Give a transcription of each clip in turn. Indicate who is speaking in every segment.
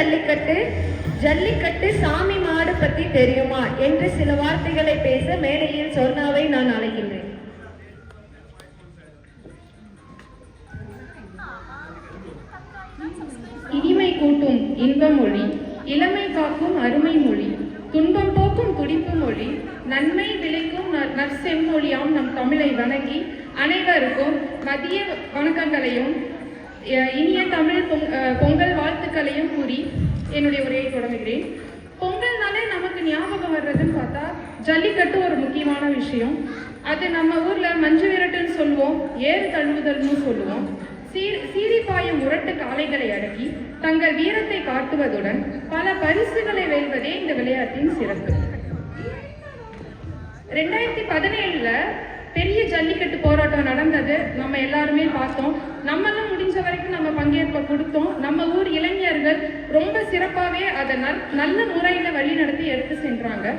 Speaker 1: ஜல்லிக்கட்டு ஜல்லிக்கட்டு சாமி மாடு பத்தி தெரியுமா என்று சில வார்த்தைகளை பேச மேடையில் சொர்ணாவை நான் அழைக்கின்றேன்.
Speaker 2: இனிமை கூட்டும் இன்ப மொழி இளமை காக்கும் அருமை மொழி துன்பம் போக்கும் துடிப்பு மொழி நன்மை விளைக்கும் நற்செம்மொழியாம் நம் தமிழை வணங்கி அனைவருக்கும் மதிய வணக்கங்களையும் இனிய தமிழ் பொங்- பொங்கல் வாழ்த்துக்களையும் கூறி என்னுடைய உரையை தொடங்குகிறேன். பொங்கல்னாலே நமக்கு ஞாபகம் வர்றதுன்னு பார்த்தா ஜல்லிக்கட்டு ஒரு முக்கியமான விஷயம். அது நம்ம ஊரில் மஞ்சு விரட்டுன்னு சொல்லுவோம் ஏறு தழுவுதல்னு சொல்லுவோம். சீரி சீரிப்பாயும் முரட்டு காளைகளை அடக்கி தங்கள் வீரத்தை காட்டுவதுடன் பல பரிசுகளை வெல்வதே இந்த விளையாட்டின் சிறப்பு. ரெண்டாயிரத்தி பதினேழுல பெரிய ஜல்லிக்கட்டு போராட்டம் நடந்தது. நம்ம எல்லாருமே பார்த்தோம். நம்மளும் நம்ம கொடுத்தோம். நம்ம ஊர் இளைஞர்கள் ரொம்ப சிறப்பாகவே அதை நல்- நல்ல முறையில் வழி நடத்தி எடுத்து சென்றாங்க.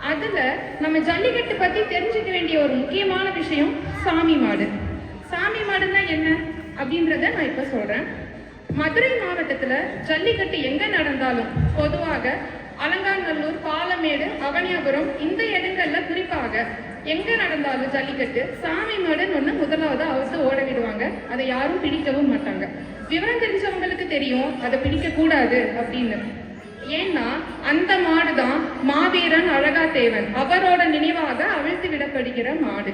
Speaker 2: அதுல நம்ம ஜல்லிக்கட்டு பத்தி தெரிஞ்சுக்க வேண்டிய ஒரு முக்கியமான விஷயம் சாமி மாடு. சாமி மாடுன்னா என்ன அப்படின்றத நான் இப்போ சொல்றேன். மதுரை மாவட்டத்துல ஜல்லிக்கட்டு எங்க நடந்தாலும் பொதுவாக அலங்காநல்லூர் பாலமேடு அவனியாபுரம் இந்த இடங்கள்ல குறிப்பாக எங்க நடந்தாலும் ஜல்லிக்கட்டு சாமி மாடுன்னு ஒண்ணு முதலாவது அவுத்து ஓட விடுவாங்க அதை யாரும் பிடிக்கவும் மாட்டாங்க. விவரம் தெரிஞ்சவங்களுக்கு தெரியும் அதை பிடிக்க கூடாது அப்படின்னு. ஏன்னா அந்த மாடு தான் மாவீரன் அழகாதேவன் அவரோட நினைவாக அவிழ்த்து விடப்படுகிற மாடு.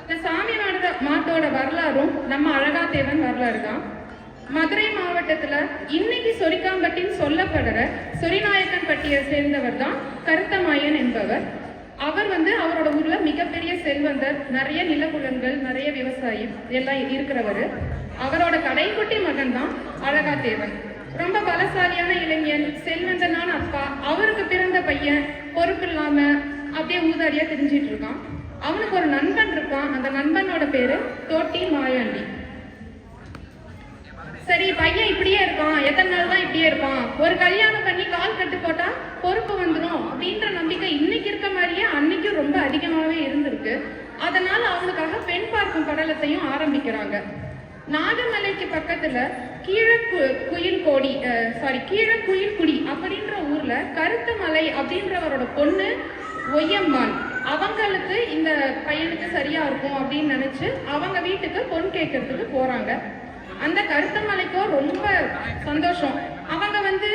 Speaker 2: அந்த சாமி மாடு மாட்டோட வரலாறும் நம்ம அழகாதேவன் வரலாறு தான் மதுரை மாவட்டத்துல இன்னைக்கு சொரிக்காம்பட்டின்னு சொல்லப்படுற சொரிநாயக்கன் பட்டியை சேர்ந்தவர் தான் கருத்தமாயன் என்பவர். அவர் வந்து அவரோட ஊர்ல மிகப்பெரிய செல்வந்தர் நிறைய நிலப்புலன்கள் நிறைய விவசாயி எல்லாம் இருக்கிறவர். அவரோட கடைக்குட்டி மகன் தான் அழகா தேவன் ரொம்ப பலசாலியான இளைஞன் செல்வந்தனான அப்பா. அவருக்கு பிறந்த பையன் பொறுப்பு இல்லாம அப்படியே ஊதாரியா தெரிஞ்சிட்டு இருக்கான். அவனுக்கு ஒரு நண்பன் இருக்கான். அந்த நண்பனோட பேரு தோட்டி மாயாண்டி. சரி பையன் இப்படியே இருக்கான். எத்தனை நாள் தான் இப்படியே இருப்பான்? ஒரு கல்யாணம் பண்ணி கால் கட்டு போட்டா பொறுப்பு வந்துடும் அப்படின்ற நம்பிக்கை இன்னைக்கு இருக்க மாதிரியே அன்னைக்கும் ரொம்ப அதிகமாகவே இருந்திருக்கு. அதனால அவனுக்காக பெண் பார்க்கும் படலத்தையும் ஆரம்பிக்கிறாங்க. நாகமலைக்கு பக்கத்துல கீழ கு- குயில் கோடி சாரி கீழ குயில்குடி அப்படின்ற ஊர்ல கருத்தமலை அப்படின்றவரோட பொண்ணு ஒய்யம்மாள். அவங்களுக்கு இந்த பையனுக்கு சரியா இருக்கும் அப்படின்னு நினைச்சு அவங்க வீட்டுக்கு பொன் கேட்கறதுக்கு போறாங்க. அந்த கருத்தமலைக்கும் ரொம்ப சந்தோஷம். அவங்க வந்து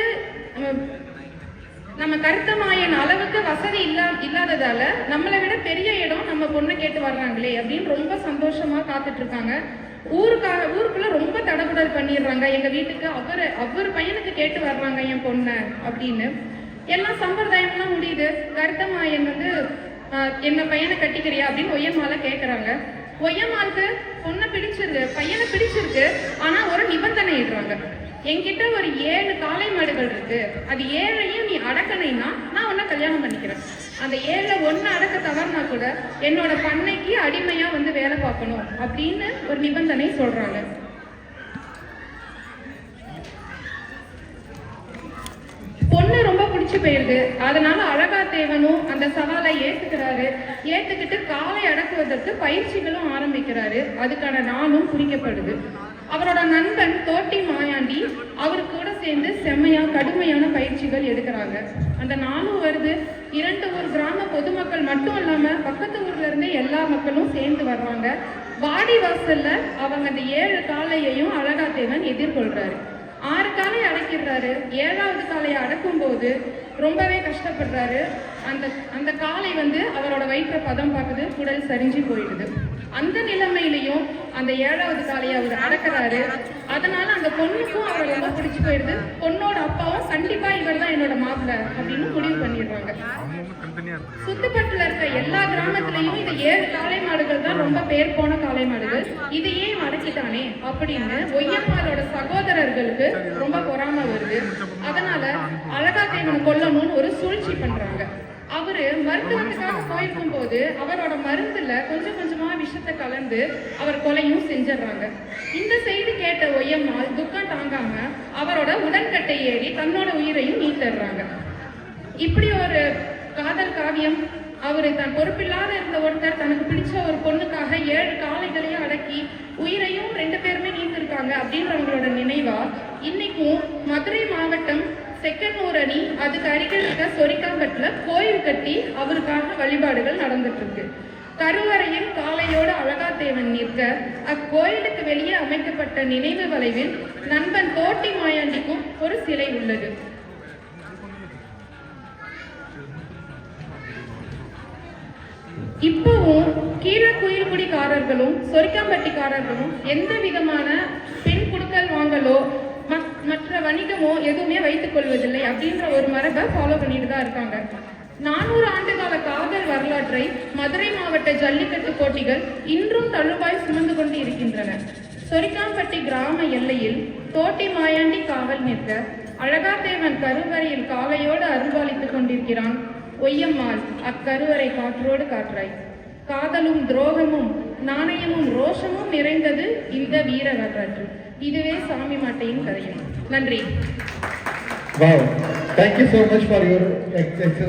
Speaker 2: நம்ம கருத்தமாயின் அளவுக்கு வசதி இல்லா இல்லாததால நம்மளை விட பெரிய இடம் நம்ம பொண்ணை கேட்டு வர்றாங்களே அப்படின்னு ரொம்ப சந்தோஷமா காத்துட்டு இருக்காங்க ஊருக்காக ஊருக்குள்ள ரொம்ப தடபுடல் பண்ணிடுறாங்க. எங்க வீட்டுக்கு அவர் அவர் பையனுக்கு கேட்டு வர்றாங்க என் பொண்ணை அப்படின்னு. எல்லாம் சம்பிரதாயம்லாம் முடியுது. கருத்தமாயன் வந்து என்ன பையனை கட்டிக்கிறியா? அப்படின்னு ஒய்யம்மால கேக்குறாங்க பொண்ணை பிடிச்சிருக்கு பையனை பிடிச்சிருக்கு ஆனா ஒரு நிபந்தனை இடுறாங்க. என்கிட்ட ஒரு ஏழு காளை மாடுகள் இருக்கு. அது ஏழையும் நீ அடக்கணைன்னா நான் உன்னை கல்யாணம் பண்ணிக்கிறேன். அந்த ஏழை ஒன்று அடக்க தவறுனா கூட என்னோட பண்ணைக்கு அடிமையா வந்து வேலை பார்க்கணும் அப்படின்னு ஒரு நிபந்தனை சொல்றாங்க பொண்ணு ரொம்ப பிடிச்சு போயிருது. அதனால அழகா தேவனும் அந்த சவாலை ஏத்துக்கிறாரு. ஏத்துக்கிட்டு காலை அடக்குவதற்கு பயிற்சிகளும் ஆரம்பிக்கிறாரு. அதுக்கான நாளும் குறிக்கப்படுது. அவரோட நண்பன் தோட்டி மாயாண்டி அவரு கூட சேர்ந்து செம்மையா கடுமையான பயிற்சிகள் எடுக்கிறாங்க. அந்த நாளும் வருது. இரண்டு ஊர் கிராம பொதுமக்கள் மட்டும் இல்லாம பக்கத்து ஊர்ல இருந்து எல்லா மக்களும் சேர்ந்து வர்றாங்க. வாடி வாசல்ல அவங்க அந்த ஏழு காலையையும் அழகா தேவன் எதிர்கொள்றாரு. அடைக்கிறாரு ஏழாவது காலையை அடக்கும் போது ரொம்பவே கஷ்டப்படுறாரு. அந்த அந்த காலை வந்து அவரோட வயிற்ற பதம் பார்க்குது குடல் சரிஞ்சு போயிடுது. அந்த நிலைமையிலையும் அந்த ஏழாவது காலையை அவர் அடக்குறாரு. அதனால அந்த பொண்ணுக்கும் அவரை ரொம்ப பிடிச்சு போயிடுது. பொண்ணோட அப்பாவும் கண்டிப்பா இவர் தான் என்னோட மாப்பிள்ள அப்படின்னு முடிவு பண்ணிடுறாங்க. சுத்துப்பட்டுல இருக்க எல்லா கிராமத்திலையும் இந்த ஏழு காளை மாடுகள் தான் ரொம்ப பேர் போன காளை மாடுகள். இது ஏன் அடக்கிட்டானே அப்படின்னு ஒய்யம்மாளோட சகோதரர்களுக்கு ரொம்ப பொறாம வருது. அதனால அழகா தேவன் கொல்லணும்னு ஒரு சூழ்ச்சி பண்ண அவரு மருத்துவத்துக்காக போயிருக்கும் போது அவரோட மருந்துல கொஞ்சம் கொஞ்சமா விஷத்தை கலந்து அவர் கொலையும் செஞ்சிடுறாங்க. இந்த செய்தி கேட்ட ஒய்யம்மாள் துக்கம் தாங்காம அவரோட உடன்கட்டை ஏறி தன்னோட உயிரையும் நீத்திடுறாங்க இப்படி ஒரு காதல் காவியம் அவரு தன் பொறுப்பில்லாத இருந்த ஒருத்தர் தனக்கு பிடிச்ச ஒரு பொண்ணுக்காக ஏழு காலைகளையும் அடக்கி உயிரையும் ரெண்டு பேருமே நீந்திருக்காங்க அப்படின்றவங்களோட நினைவா இன்னைக்கும் மதுரை மாவட்டம் செக்கனூர் அணி அதுக்கு அருகில் இருக்க சொரிக்காம்பட்டுல கோயில் கட்டி அவருக்காக வழிபாடுகள் நடந்துட்டு இருக்கு கருவறையில் காலையோடு அழகாத்தேவன் நிற்க அக்கோயிலுக்கு வெளியே அமைக்கப்பட்ட நினைவு வளைவில் நண்பன் தோட்டி மாயாண்டிக்கும் ஒரு சிலை உள்ளது. இப்பவும் கீழக்குயில்குடிக்காரர்களும் சொரிக்காம்பட்டிக்காரர்களும் எந்த விதமான பெண் குடுக்கல் வாங்கலோ மற்ற வணிகமோ எதுவுமே வைத்துக் கொள்வதில்லை அப்படின்ற ஒரு மரபை ஃபாலோ பண்ணிட்டு தான் இருக்காங்க. நானூறு ஆண்டுகால காதல் வரலாற்றை மதுரை மாவட்ட ஜல்லிக்கட்டு போட்டிகள் இன்றும் தள்ளுபாய் சுமந்து கொண்டு இருக்கின்றன. சொரிக்காம்பட்டி கிராம எல்லையில் தோட்டி மாயாண்டி காவல் நிற்க அழகாத்தேவன் கருவறையில் காலையோடு அருள்பாலித்துக் கொண்டிருக்கிறான். ஒய்யம்மாள் அக்கருவறை காற்றோடு காற்றாய். காதலும் துரோகமும் நாணயமும் ரோஷமும் நிறைந்தது இந்த வீர வரலாற்று. இதுவே சாமி மாட்டையின் கதையும் நன்றி
Speaker 3: Wow. Thank you so much for your ex- excellent